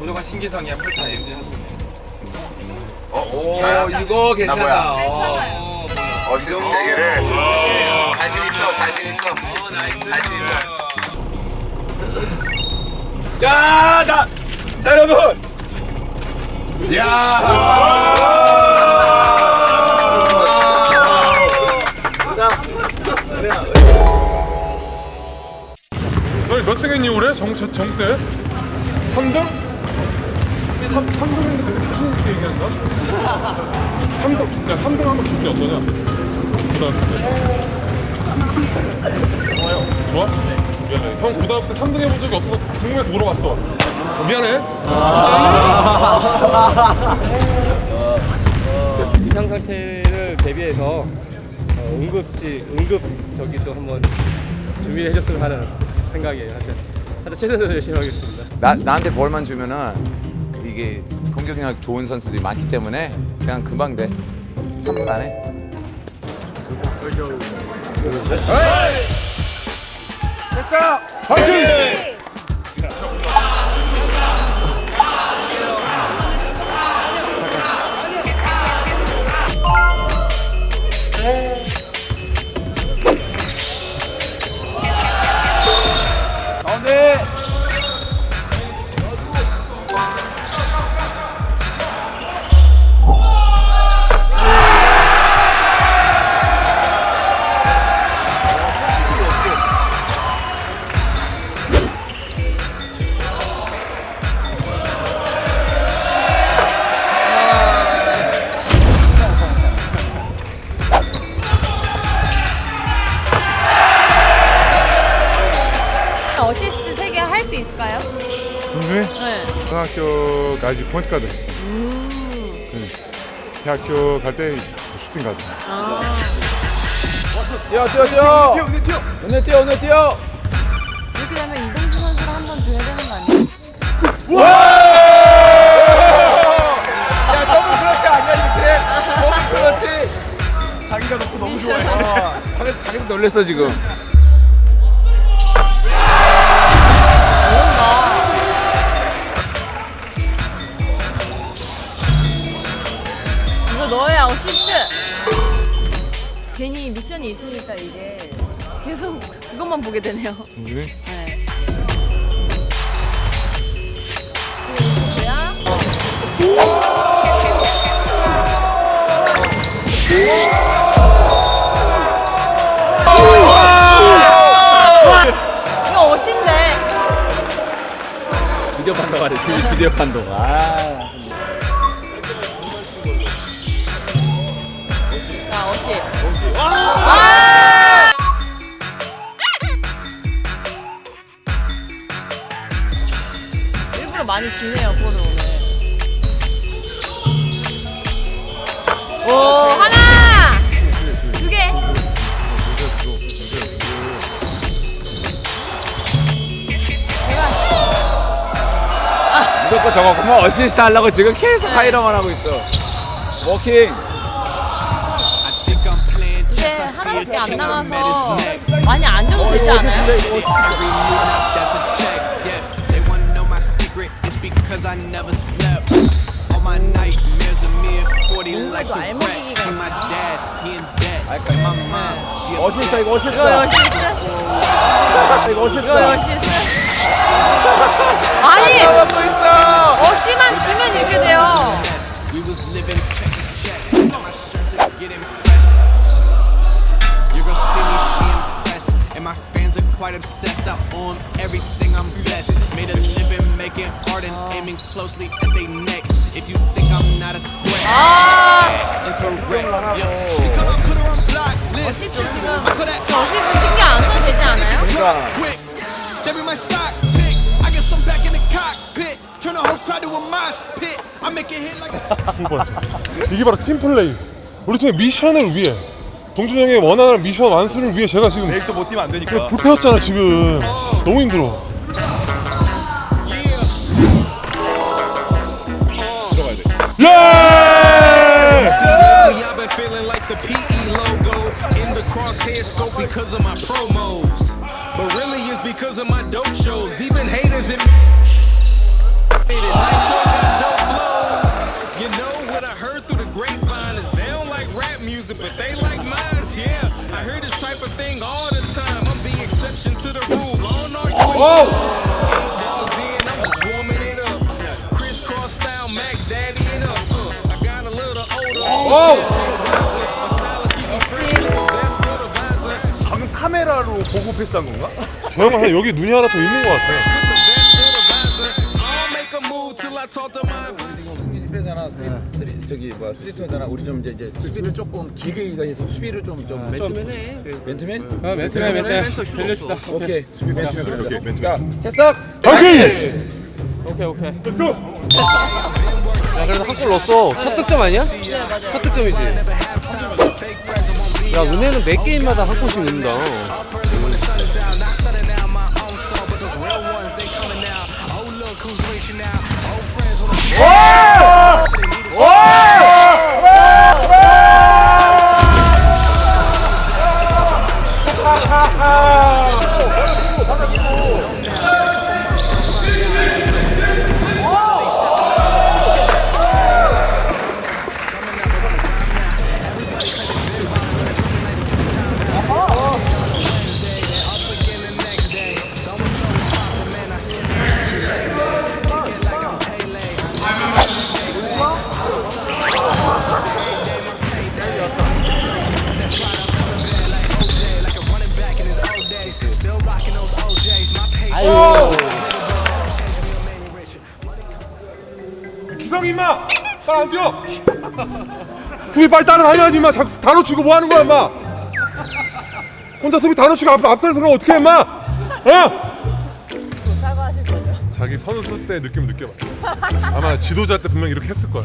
무조건 신기성이야 풀타임. 어, 오 야, 이거 괜찮다. 뭐야? 어, 뭐야? 어시스트 세 개를. 자신 있어, 자신 있어. 어 나이스. 자신 있어. 야, 나, 자, 여러분. 야. 자, 너희 몇등 했니 올해? 정, 정, 정 때? 3등? 3, 3등 했는데 무슨 게 얘기한다? 3등, 야 3등 하면 기분이 어떠냐? 고등학교 때 좋아요 좋아? 미안해 형 고등학교 때 3등 해본 적이 없어서 궁금해서 물어봤어 어, 미안해 이상 상태를 대비해서 어, 응급지 응급 저기도 한번 준비를 해줬으면 하는 생각이에요. 하여튼 하여튼 최선을 열심히 하겠습니다. 나, 나한테 볼만 주면은 이게 공격력 좋은 선수들이 많기 때문에 그냥 금방 돼. 3분 안에. 가운데. 어시스트 3개 할 수 있을까요? 동준이? 네. 고등학교까지 포인트 가드 했어 대학교 갈 때 슈팅 가드 뛰어, 뛰어, 뛰어. 뛰어, 뛰어. 눈에 뛰어, 눈에 뛰어. 이렇게 되면 이동주 선수를 한번 줘야 되는 거 아니에요? 야, 더블 그렇지 아니야, 이렇게. 더블 그렇지. 자기가 놓고 너무 좋아해. 어, 자기, 자기도 놀랬어, 지금. 미션이 있으니까 이게 계속 그것만 보게 되네요. 네. 뭐야? 이거 어신데? 비디오 판독 하래. 비디오 판독. 아. 일부러 많이 주네요, 볼을 오늘. 오, 하나! 두 개! 무조건 저거구만 어시스트 하려고 지금 계속 하이러만 하고 있어. 워킹. 하나밖에 안 남아서 많이 안 줘도 되지 않아요? That's a check, yes. They wanna know my secret. It's because I never slept. All my nightmares of me at 40 life's a wreck. See my dad, he in debt. And my mom, she 어시스트 upset. 이거 어시스트. 이거 어시스트? 이거 어시스트. 이거 어시스트? 아니! 어시만 주면 이렇게 돼요. quite obsessed. I own everything I'm blessed. Made a living making art and aiming closely at their neck. If you think I'm not a threat, 아, incorrect. Yeah. Because I put her on blacklist. 어시스트 지금 I could have 어시스트 신경 안 써도 되지 않아요? quick. They be my stock pick. I get some back in the cockpit. Turn the whole crowd to a mosh pit. I make it hit like a 두 번째 이게 바로 팀플레이 우리 팀의 미션을 위해 동준 형의 원하는 미션 완수를 위해 제가 지금 내일 또못 뛰면 안 되니까. 불태웠잖아 지금 너무 힘들어 예! Lately, I've been feeling like the PE logo in the crosshair scope because of my promos. But really, it's because of my dope shows. Even haters admit it. exception 방금 카메라로 보고 패스한 건가? 저 형은 한 여기 눈이 하나 더 있는 것 같아. I'll make a move till I talk to my 저기 뭐야 쓰리투잖아. 우리 좀 이제, 이제 수비를 조금 길게 해서 수비를 좀좀 맨투맨. 맨투맨? 아, 멘트맨 멘트. 들려주다. 오케이 수비 맨투맨 그래. 오케이 맨투맨. 자 새싹. 파이팅! 오케이 오케이. 야 그래도 한 골 넣었어 첫 득점 아니야? 네. 첫 득점이지 야 은혜는 매 게임마다 한 골씩 넣는다 when 기성이 임마! 빨리 안 뛰어! 수비 빨리 따라다녀야지 임마! 자꾸 다 놓치고 뭐 하는 거야 임마! 혼자 수비 다 놓치고 앞, 앞살서 그러면 어떻게 해 임마! 어? 사과하실 거죠? 자기 선수 때 느낌 느껴봐 아마 지도자 때 분명 이렇게 했을 거야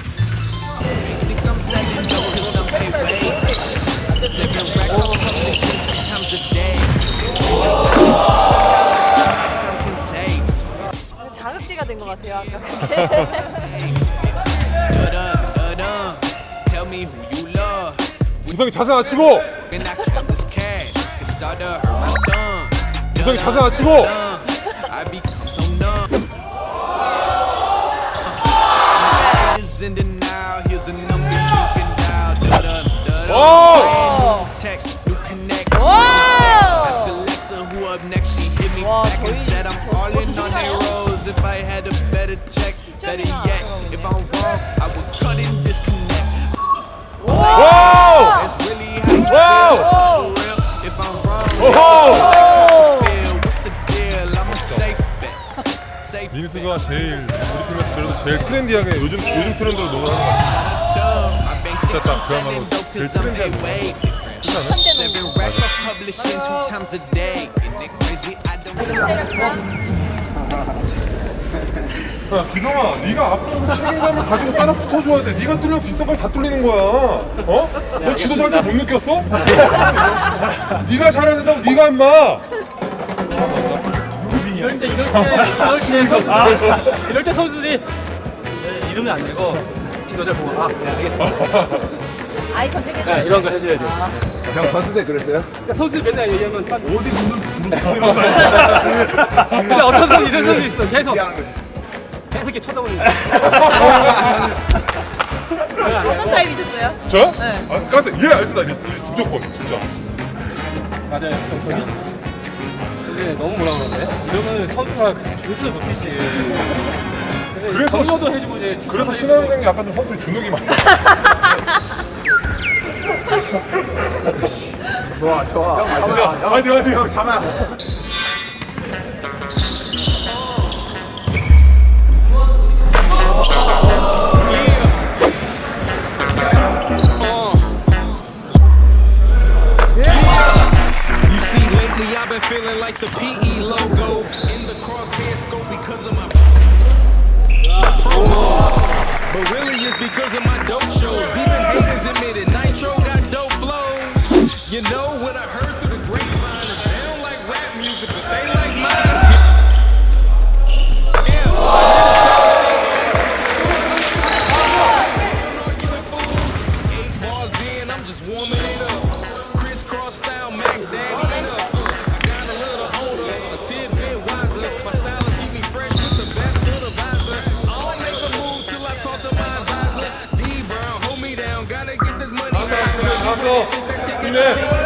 같아요 아까 그게. Da-da, da-da. Tell me who you love. 기성이 자세 낮추고! 기성이 자세 낮추고! I better yet, if I'm wrong, I would cut and disconnect. 와우! That's really how you feel. Real, if I'm wrong, feel what's the deal? I'm a safe bet. Safe. 민수가 제일 우리 팀에서 그래도 제일 트렌디하게 요즘 요즘 트렌드로 노래하는 것 같아 My bank 진짜 딱 그야말로 제일 way different. Seven racks of publishing two times a day. Isn't it crazy? I don't 야, 기성아, 네가 앞서서 책임감을 가지고 따라 붙어줘야 돼. 네가 뚫려 뒷선까지 다 뚫리는 거야. 어? 너 지도자일 때못 느꼈어? 네가 잘해야 된다고 네가 임마. 이럴 때 이럴 때 이럴 때 선수 이럴 때 선수들이 네, 이러면 안 되고 지도자 보고 아 네, 알겠습니다. 아이 컨택 해줘. 네, 이런 거 해줘야 돼. 형 선수 때 그랬어요? 그러니까 선수 맨날 얘기하면 딱 어디 근데 어떤 선수 이런 선수 있어 계속 계속 이렇게 쳐다보는 거야. 어떤 타입이셨어요? 저요? 네. 아, 같아. 예, 알겠습니다. 무조건 진짜. 맞아요. 정석이. 근데 너무 뭐라 그러네. 이러면 선수가 주눅을 못 뛰지. 그래서 정서도 해주고 이제 그래서 신하영 형이 약간 좀 선수의 주눅이 많아. 좋아 좋아. 형 잡아. 형, 아니, 아니, 형 잡아. You see, lately I've been feeling like the PE me,